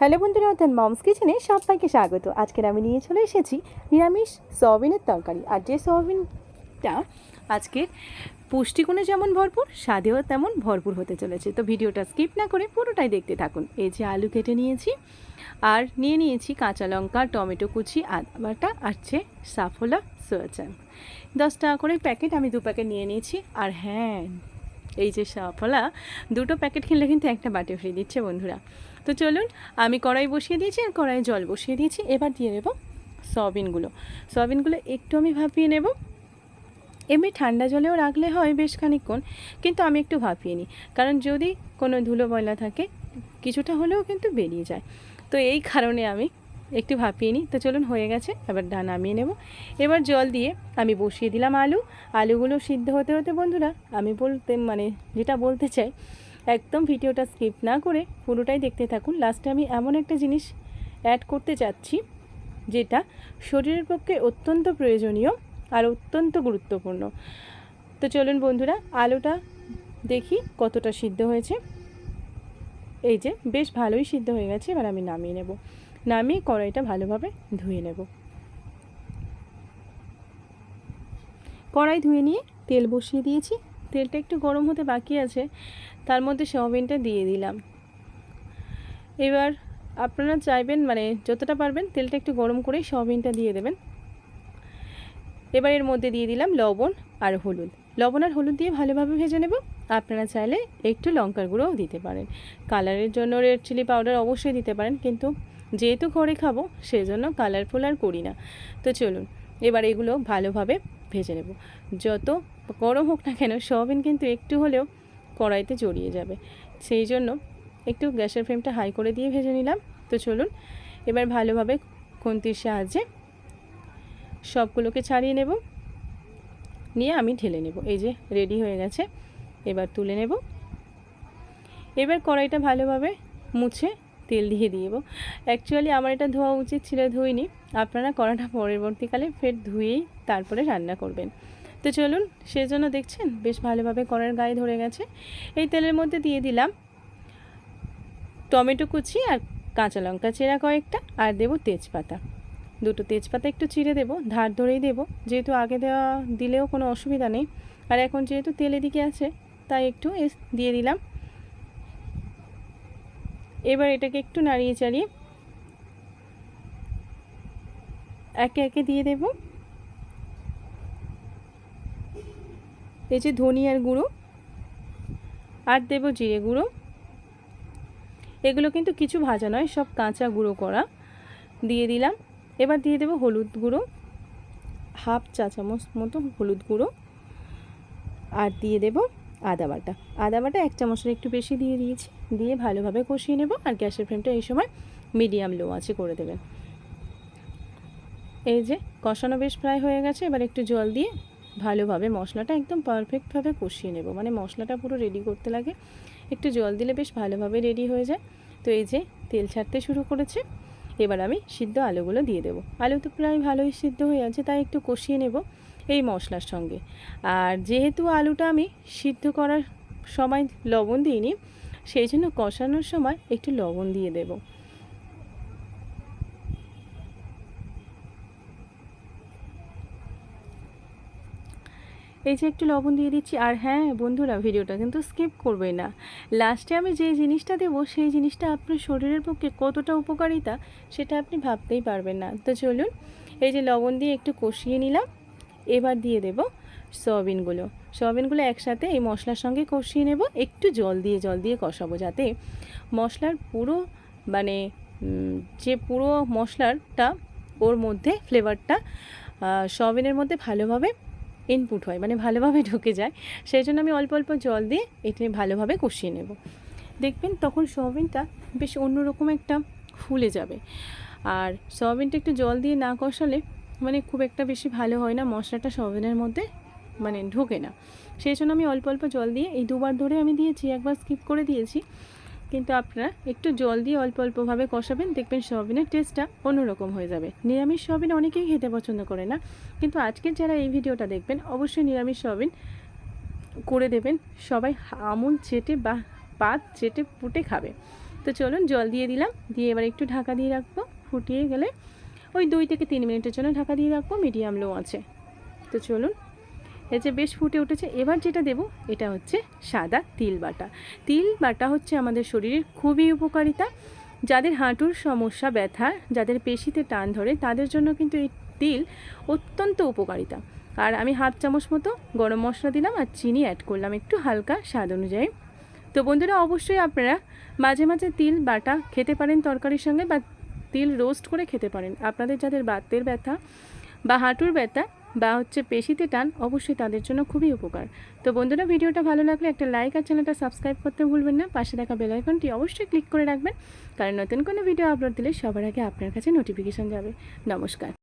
Hello বন্ধুরা, অর্থাৎ moms কিচেনে সবাইকে স্বাগত। আজকের আমি নিয়ে চলে এসেছি নিরামিষ সয়াবিনের তরকারি। আর যে সয়াবিনটা আজকের পুষ্টিগুণে যেমন ভরপুর, স্বাদেও তেমন ভরপুর হতে চলেছে। তো ভিডিওটা স্কিপ না করে পুরোটাই দেখতে থাকুন। এই যে আলু কেটে নিয়েছি, আর নিয়ে নিয়েছি কাঁচা লঙ্কা, টমেটো কুচি, আদা বাটা, আর যে সাফোলা সোয়া চাং দশ টাকা করে প্যাকেট, আমি দু প্যাকেট নিয়ে নিয়েছি। আর হ্যাঁ এই যে সাফলা, দুটো প্যাকেট কিনলে কিন্তু একটা বাটি ফ্রি দিচ্ছে বন্ধুরা। তো চলুন, আমি কড়াই বসিয়ে দিয়েছি আর কড়াইয়ে জল বসিয়ে দিয়েছি। এবার দিয়ে দেবো সয়াবিনগুলো। সয়াবিনগুলো একটু আমি ভাপিয়ে নেব। এমনি ঠান্ডা জলেও রাখলে হয় বেশ খানিকক্ষণ, কিন্তু আমি একটু ভাপিয়ে নিই। কারণ যদি কোনো ধুলো ময়লা থাকে, কিছুটা হলেও কিন্তু বেরিয়ে যায়। তো এই কারণে আমি একটু ভাপিয়ে নিই। তো চলুন, হয়ে গেছে। এবার ডা নামিয়ে নেব। এবার জল দিয়ে আমি বসিয়ে দিলাম আলু। আলুগুলো সিদ্ধ হতে হতে, বন্ধুরা, আমি বলতে মানে যেটা বলতে চাই, একদম ভিডিওটা স্কিপ না করে পুরোটাই দেখতে থাকুন। লাস্টে আমি এমন একটা জিনিস অ্যাড করতে চাচ্ছি যেটা শরীরের পক্ষে অত্যন্ত প্রয়োজনীয় আর অত্যন্ত গুরুত্বপূর্ণ। তো চলুন, বন্ধুরা, আলুটা দেখি কতটা সিদ্ধ হয়েছে। এই যে বেশ ভালোই সিদ্ধ হয়ে গেছে, এবার আমি নামিয়ে নেব। নামিয়ে কড়াইটা ভালোভাবে ধুয়ে নেব। কড়াই ধুয়ে নিয়ে তেল বসিয়ে দিয়েছি। তেলটা একটু গরম হতে বাকি আছে, তার মধ্যে সয়াবিনটা দিয়ে দিলাম। এবার আপনারা চাইবেন মানে যতটা পারবেন, তেলটা একটু গরম করেই সয়াবিনটা দিয়ে দেবেন। এবার এর মধ্যে দিয়ে দিলাম লবণ আর হলুদ। লবণ আর হলুদ দিয়ে ভালোভাবে ভেজে নেব। আপনারা চাইলে একটু লঙ্কার গুঁড়োও দিতে পারেন। কালারের জন্য রেড চিলি পাউডার অবশ্যই দিতে পারেন, কিন্তু যেহেতু ঘরে খাব সেই জন্য কালারফুল আর করি না। তো চলুন, এবার এগুলো ভালোভাবে ভেজে নেব। যত গরম হোক না কেন, সয়াবিন কিন্তু একটু হলেও কড়াইতে জড়িয়ে যাবে। সেই জন্য একটু গ্যাসের ফ্লেমটা হাই করে দিয়ে ভেজে নিলাম। তো চলুন, এবার ভালোভাবে খুন্তির সাহায্যে সবগুলোকে ছাড়িয়ে নেব। নিয়ে আমি ঢেলে নেব। এই যে রেডি হয়ে গেছে। এবার তুলে নেব। এবার কড়াইটা ভালোভাবে মুছে তেল দিয়ে দিব। অ্যাকচুয়ালি আমার এটা ধোয়া উচিত ছিল, ধুইনি। আপনারা কড়াটা পরবর্তীকালে ফের ধুয়েই তারপরে রান্না করবেন। তো চলুন, সেজন্য দেখছেন বেশ ভালোভাবে কড়ার গায়ে ধরে গেছে। এই তেলের মধ্যে দিয়ে দিলাম টমেটো কুচি আর কাঁচা লঙ্কা চেরা কয়েকটা আর দেবো তেজপাতা। দুটো তেজপাতা একটু চিড়ে দেবো, ধার ধরেই দেবো। যেহেতু আগে দেওয়া দিলেও কোনো অসুবিধা নেই। আর এখন যেহেতু তেল এদিকে আছে তাই একটু দিয়ে দিলাম। এবার এটাকে একটু নাড়িয়ে চাড়িয়ে একে একে দিয়ে দেব। এই যে ধনিয়ার গুঁড়ো আর দেব জিরে গুঁড়ো। এগুলো কিন্তু কিছু ভাজা নয়, সব কাঁচা গুঁড়ো করা। দিয়ে দিলাম। এবার দিয়ে দেব হলুদ গুঁড়ো, হাফ চা চামচ মতো হলুদ গুঁড়ো। আর দিয়ে দেব আদা বাটা। আদা বাটা এক চামচের একটু বেশি দিয়ে দিয়েছি। দিয়ে ভালোভাবে কষিয়ে নেব আর গ্যাসের ফ্লেমটা এই সময় মিডিয়াম লো আছে করে দেবেন। এই যে কষানো বেশ প্রায় হয়ে গেছে। এবার একটু জল দিয়ে ভালোভাবে মশলাটা একদম পারফেক্টভাবে কষিয়ে নেব। মানে মশলাটা পুরো রেডি করতে লাগে। একটু জল দিলে বেশ ভালোভাবে রেডি হয়ে যায়। তো এই যে তেল ছাড়তে শুরু করেছে। এবার আমি সিদ্ধ আলুগুলো দিয়ে দেবো। আলু তো প্রায় ভালোই সিদ্ধ হয়ে আছে, তাই একটু কষিয়ে নেব। এই মশলার সঙ্গে। আর যেহেতু আলুটা আমি সিদ্ধ করার সময় লবণ দিইনি, সেই জন্য কষানোর সময় একটু লবণ দিয়ে দেব। এই যে একটু লবণ দিয়ে দিচ্ছি, আর হ্যাঁ বন্ধুরা, ভিডিওটা কিন্তু স্কিপ করবে না। লাস্টে আমি যে জিনিসটা দেবো, সেই জিনিসটা আপনার শরীরের পক্ষে কতটা উপকারিতা, সেটা আপনি ভাবতেই পারবেন না। তো চলুন, এই যে লবণ দিয়ে একটু কষিয়ে নিলাম। এবার দিয়ে দেব সয়াবিনগুলো। সয়াবিনগুলো একসাথে এই মশলার সঙ্গে কষিয়ে নেব। একটু জল দিয়ে জল দিয়ে কষাবো যাতে মশলার পুরো মানে যে পুরো মশলারটা ওর মধ্যে ফ্লেভারটা সয়াবিনের মধ্যে ভালোভাবে ইনপুট হয় মানে ভালোভাবে ঢুকে যায়। সেই জন্য আমি অল্প অল্প জল দিয়ে এটা ভালোভাবে কষিয়ে নেব। দেখবেন তখন সয়াবিনটা বেশ অন্যরকম একটা ফুলে যাবে। আর সয়াবিনটা একটু জল দিয়ে না কষালে মানে খুব একটা বেশি ভালো হয় না, মশলাটা সয়াবিনের মধ্যে মানে ঢোকে না। সেই জন্য আমি অল্প অল্প জল দিয়ে এই দুবার ধরে আমি দিয়েছি, একবার স্কিপ করে দিয়েছি। কিন্তু আপনারা একটু জল দিয়ে অল্প অল্পভাবে কষাবেন, দেখবেন সয়াবিনের টেস্টটা অন্যরকম হয়ে যাবে। নিরামিষ সয়াবিন অনেকেই খেতে পছন্দ করে না, কিন্তু আজকের যারা এই ভিডিওটা দেখবেন, অবশ্যই নিরামিষ সয়াবিন করে দেবেন। সবাই আমুল চেটে বা পাত চেটে পুটে খাবে। তো চলুন জল দিয়ে দিলাম, দিয়ে এবার একটু ঢাকা দিয়ে রাখব। ফুটিয়ে গেলে ওই দুই থেকে তিন মিনিটের জন্য ঢাকা দিয়ে রাখব, মিডিয়াম লো আছে। তো চলুন, এই যে বেশ ফুটে উঠেছে, এবার যেটা দেব, এটা হচ্ছে সাদা তিল বাটা। তিল বাটা হচ্ছে আমাদের শরীরের খুবই উপকারিতা। যাদের হাঁটুর সমস্যা, ব্যথা, যাদের পেশিতে টান ধরে, তাদের জন্য কিন্তু এই তিল অত্যন্ত উপকারিতা। আর আমি হাফ চামচ মতো গরম মশলা দিলাম আর চিনি অ্যাড করলাম একটু হালকা স্বাদ অনুযায়ী। তো বন্ধুরা, অবশ্যই আপনারা মাঝে মাঝে তিল বাটা খেতে পারেন তরকারির সঙ্গে বা তিল রোস্ট করে খেতে পারেন। আপনাদের যাদের বাতের ব্যথা বা হাঁটুর ব্যথা বা হচ্ছে পেশিতে টান, অবশ্যই তাদের জন্য খুবই উপকার। তো বন্ধুরা, ভিডিওটা ভালো লাগলে একটা লাইক আর চ্যানেলটা সাবস্ক্রাইব করতে ভুলবেন না। পাশে দেখা বেলাইকনটি অবশ্যই ক্লিক করে রাখবেন। কারণ নতুন কোনো ভিডিও আপলোড দিলে সবার আগে আপনার কাছে নোটিফিকেশান যাবে। নমস্কার।